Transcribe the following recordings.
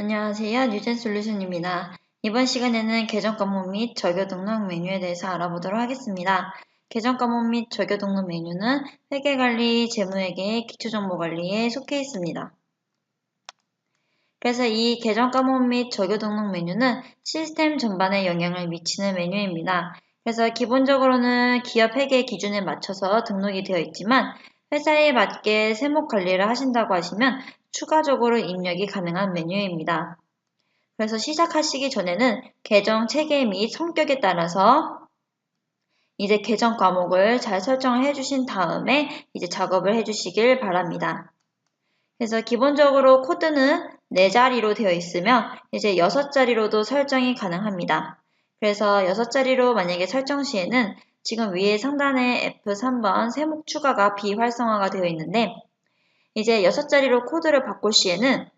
안녕하세요. 뉴젠솔루션입니다. 이번 시간에는 계정 과목 및 적용 등록 메뉴에 대해서 알아보도록 하겠습니다. 계정 과목 및 적용 등록 메뉴는 회계관리, 재무회계, 기초정보관리에 속해 있습니다. 그래서 이 계정 과목 및 적용 등록 메뉴는 시스템 전반에 영향을 미치는 메뉴입니다. 그래서 기본적으로는 기업 회계 기준에 맞춰서 등록이 되어 있지만 회사에 맞게 세목 관리를 하신다고 하시면 추가적으로 입력이 가능한 메뉴입니다. 그래서 시작하시기 전에는 계정 체계 및 성격에 따라서 이제 계정 과목을 잘 설정을 해주신 다음에 이제 작업을 해주시길 바랍니다. 그래서 기본적으로 코드는 4자리로 되어 있으며 이제 6자리로도 설정이 가능합니다. 그래서 6자리로 만약에 설정 시에는 지금 위에 상단에 F3번 세목 추가가 비활성화가 되어 있는데 이제 6자리로 코드를 바꿀 시에는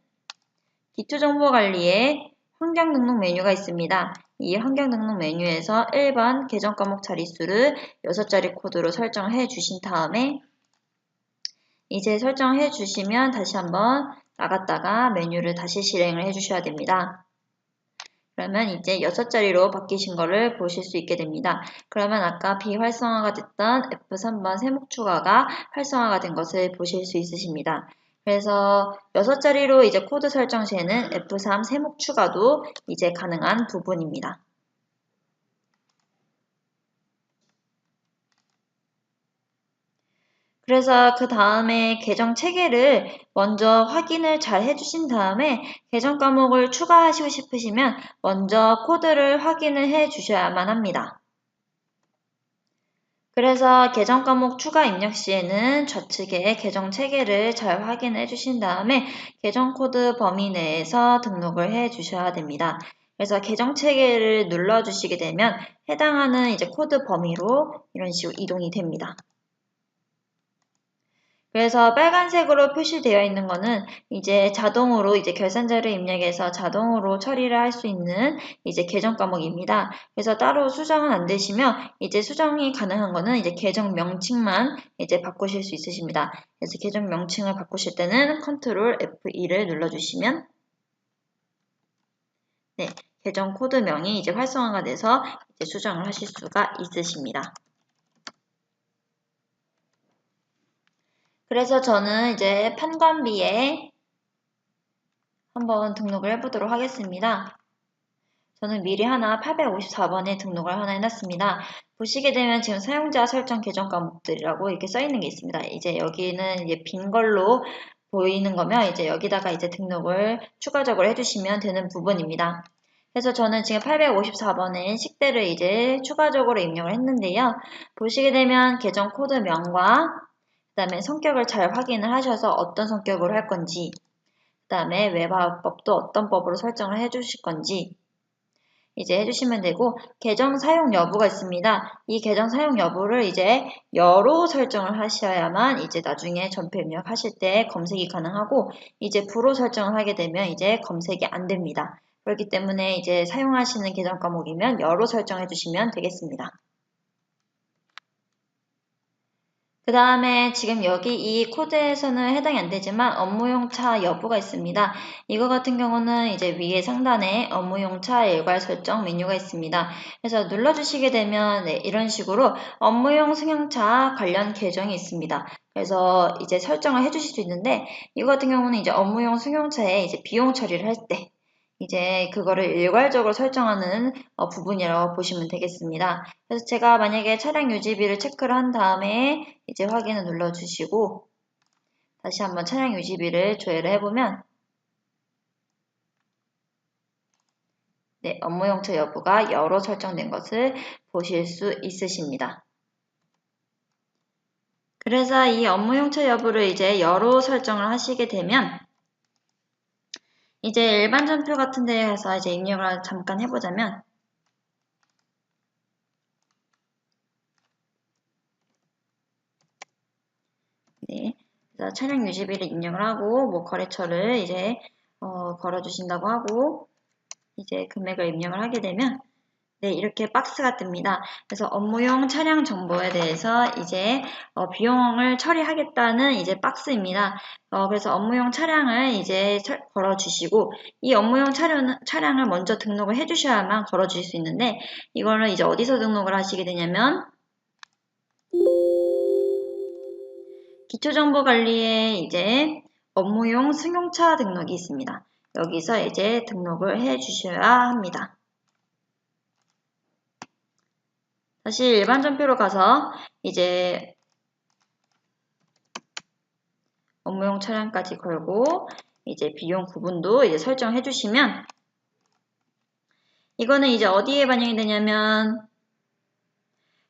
기초정보관리에 환경 등록 메뉴가 있습니다. 이 환경 등록 메뉴에서 1번 계정 과목 자릿수를 6자리 코드로 설정해 주신 다음에 이제 설정해 주시면 다시 한번 나갔다가 메뉴를 다시 실행을 해 주셔야 됩니다. 그러면 이제 6자리로 바뀌신 거를 보실 수 있게 됩니다. 그러면 아까 비활성화가 됐던 F3번 세목 추가가 활성화가 된 것을 보실 수 있으십니다. 그래서 6자리로 이제 코드 설정 시에는 F3 세목 추가도 이제 가능한 부분입니다. 그래서 그 다음에 계정 체계를 먼저 확인을 잘 해주신 다음에 계정 과목을 추가하시고 싶으시면 먼저 코드를 확인을 해 주셔야만 합니다. 그래서 계정 과목 추가 입력 시에는 좌측에 계정 체계를 잘 확인해 주신 다음에 계정 코드 범위 내에서 등록을 해 주셔야 됩니다. 그래서 계정 체계를 눌러 주시게 되면 해당하는 이제 코드 범위로 이런 식으로 이동이 됩니다. 그래서 빨간색으로 표시되어 있는 거는 이제 자동으로 이제 결산자를 입력해서 자동으로 처리를 할 수 있는 이제 계정 과목입니다. 그래서 따로 수정은 안 되시며 이제 수정이 가능한 거는 이제 계정 명칭만 이제 바꾸실 수 있으십니다. 그래서 계정 명칭을 바꾸실 때는 컨트롤 F2를 눌러주시면 네, 계정 코드명이 이제 활성화가 돼서 이제 수정을 하실 수가 있으십니다. 그래서 저는 이제 판관비에 한번 등록을 해보도록 하겠습니다. 저는 미리 하나 854번에 등록을 하나 해놨습니다. 보시게 되면 지금 사용자 설정 계정 과목들이라고 이렇게 써있는 게 있습니다. 이제 여기는 이제 빈 걸로 보이는 거면 이제 여기다가 이제 등록을 추가적으로 해주시면 되는 부분입니다. 그래서 저는 지금 854번에 식대를 이제 추가적으로 입력을 했는데요. 보시게 되면 계정 코드명과 그 다음에 성격을 잘 확인을 하셔서 어떤 성격으로 할 건지 그 다음에 외화법도 어떤 법으로 설정을 해 주실 건지 이제 해주시면 되고 계정 사용 여부가 있습니다. 이 계정 사용 여부를 이제 여로 설정을 하셔야만 이제 나중에 전표 입력하실 때 검색이 가능하고 이제 부로 설정을 하게 되면 이제 검색이 안 됩니다. 그렇기 때문에 이제 사용하시는 계정 과목이면 여로 설정해 주시면 되겠습니다. 그 다음에 지금 여기 이 코드에서는 해당이 안 되지만 업무용 차 여부가 있습니다. 이거 같은 경우는 이제 위에 상단에 업무용 차 일괄 설정 메뉴가 있습니다. 그래서 눌러주시게 되면 네, 이런 식으로 업무용 승용차 관련 계정이 있습니다. 그래서 이제 설정을 해주실 수 있는데 이거 같은 경우는 이제 업무용 승용차에 이제 비용 처리를 할 때 이제 그거를 일괄적으로 설정하는 어, 부분이라고 보시면 되겠습니다. 그래서 제가 만약에 차량 유지비를 체크를 한 다음에 이제 확인을 눌러주시고 다시 한번 차량 유지비를 조회를 해보면 네, 업무 용처 여부가 여로 설정된 것을 보실 수 있으십니다. 그래서 이 업무 용처 여부를 이제 여로 설정을 하시게 되면 이제 일반 전표 같은 데에 가서 이제 입력을 잠깐 해보자면 네, 그래서 차량 유지비를 입력을 하고 뭐 거래처를 이제 어, 걸어주신다고 하고 이제 금액을 입력을 하게 되면 네, 이렇게 박스가 뜹니다. 그래서 업무용 차량 정보에 대해서 이제 어, 비용을 처리하겠다는 이제 박스입니다. 어, 그래서 업무용 차량을 이제 걸어주시고 이 업무용 차량, 차량을 먼저 등록을 해주셔야만 걸어주실 수 있는데 이거는 이제 어디서 등록을 하시게 되냐면 기초정보관리에 이제 업무용 승용차 등록이 있습니다. 여기서 이제 등록을 해 주셔야 합니다. 다시 일반 전표로 가서 이제 업무용 차량까지 걸고 이제 비용 구분도 이제 설정해 주시면 이거는 이제 어디에 반영이 되냐면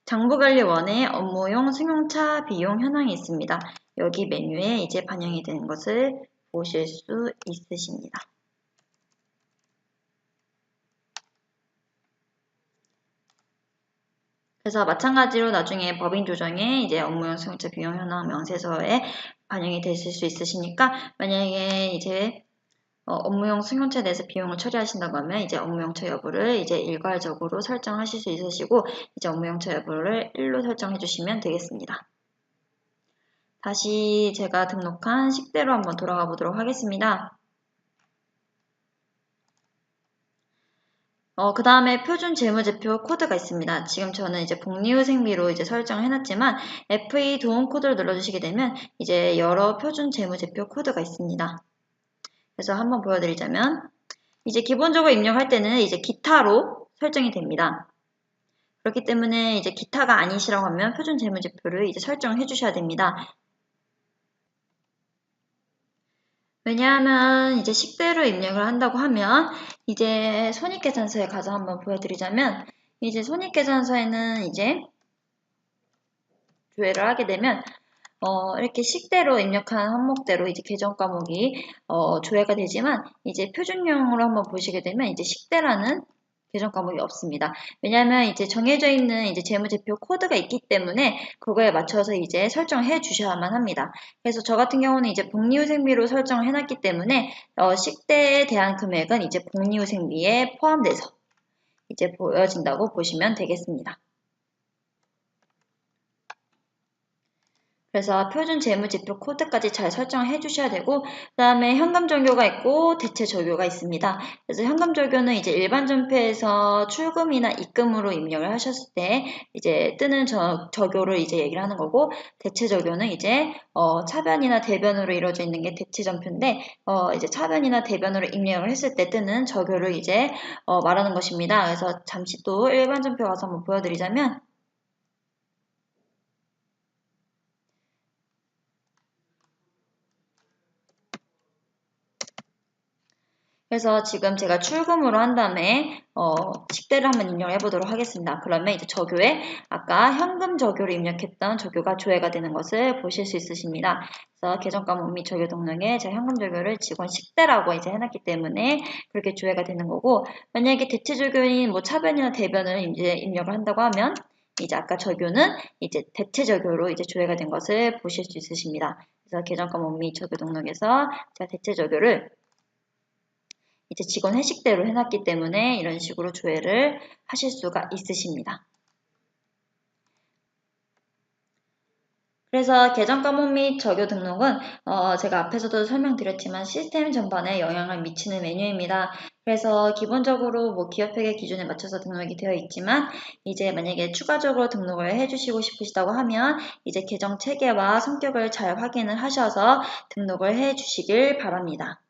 장부관리원의 업무용 승용차 비용 현황이 있습니다. 여기 메뉴에 이제 반영이 되는 것을 보실 수 있으십니다. 그래서 마찬가지로 나중에 법인 조정에 이제 업무용 승용차 비용 현황 명세서에 반영이 되실 수 있으시니까 만약에 이제 어, 업무용 승용차에 대해서 비용을 처리하신다고 하면 이제 업무용차 여부를 이제 일괄적으로 설정하실 수 있으시고 이제 업무용차 여부를 1로 설정해 주시면 되겠습니다. 다시 제가 등록한 식대로 한번 돌아가 보도록 하겠습니다. 어, 그 다음에 표준 재무제표 코드가 있습니다. 지금 저는 이제 복리후 생비로 이제 설정을 해놨지만 FE 도움 코드를 눌러주시게 되면 이제 여러 표준 재무제표 코드가 있습니다. 그래서 한번 보여드리자면 이제 기본적으로 입력할 때는 이제 기타로 설정이 됩니다. 그렇기 때문에 이제 기타가 아니시라고 하면 표준 재무제표를 이제 설정해 주셔야 됩니다. 왜냐하면 이제 식대로 입력을 한다고 하면 이제 손익계산서에 가서 한번 보여드리자면 이제 손익계산서에는 이제 조회를 하게 되면 어, 이렇게 식대로 입력한 항목대로 이제 계정 과목이 어, 조회가 되지만 이제 표준형으로 한번 보시게 되면 이제 식대라는 계정 과목이 없습니다. 왜냐하면 이제 정해져 있는 이제 재무제표 코드가 있기 때문에 그거에 맞춰서 이제 설정을 해 주셔야만 합니다. 그래서 저 같은 경우는 이제 복리후생비로 설정을 해놨기 때문에 어, 식대에 대한 금액은 이제 복리후생비에 포함돼서 이제 보여진다고 보시면 되겠습니다. 그래서 표준 재무 지표 코드까지 잘 설정을 해주셔야 되고 그 다음에 현금 적용가 있고 대체 적용가 있습니다. 그래서 현금 적용은 이제 일반 전표에서 출금이나 입금으로 입력을 하셨을 때 이제 뜨는 저, 적용을 이제 얘기를 하는 거고 대체 적용은 이제 어, 차변이나 대변으로 이루어져 있는 게 대체 전표인데 어, 이제 차변이나 대변으로 입력을 했을 때 뜨는 적용을 이제 어, 말하는 것입니다. 그래서 잠시 또 일반 전표 가서 한번 보여드리자면 그래서 지금 제가 출금으로 한 다음에 어, 식대를 한번 입력을 해보도록 하겠습니다. 그러면 이제 저교에 아까 현금 저교를 입력했던 저교가 조회가 되는 것을 보실 수 있으십니다. 그래서 계정 과목 및 저교 등록에 제가 현금 저교를 직원 식대라고 이제 해놨기 때문에 그렇게 조회가 되는 거고 만약에 대체 저교인 뭐 차변이나 대변을 이제 입력을 한다고 하면 이제 아까 저교는 이제 대체 저교로 이제 조회가 된 것을 보실 수 있으십니다. 그래서 계정 과목 및 저교 등록에서 제가 대체 저교를 이제 직원 회식대로 해놨기 때문에 이런 식으로 조회를 하실 수가 있으십니다. 그래서 계정 과목 및 적용 등록은 어 제가 앞에서도 설명드렸지만 시스템 전반에 영향을 미치는 메뉴입니다. 그래서 기본적으로 뭐 기업회계 기준에 맞춰서 등록이 되어 있지만 이제 만약에 추가적으로 등록을 해주시고 싶으시다고 하면 이제 계정 체계와 성격을 잘 확인을 하셔서 등록을 해주시길 바랍니다.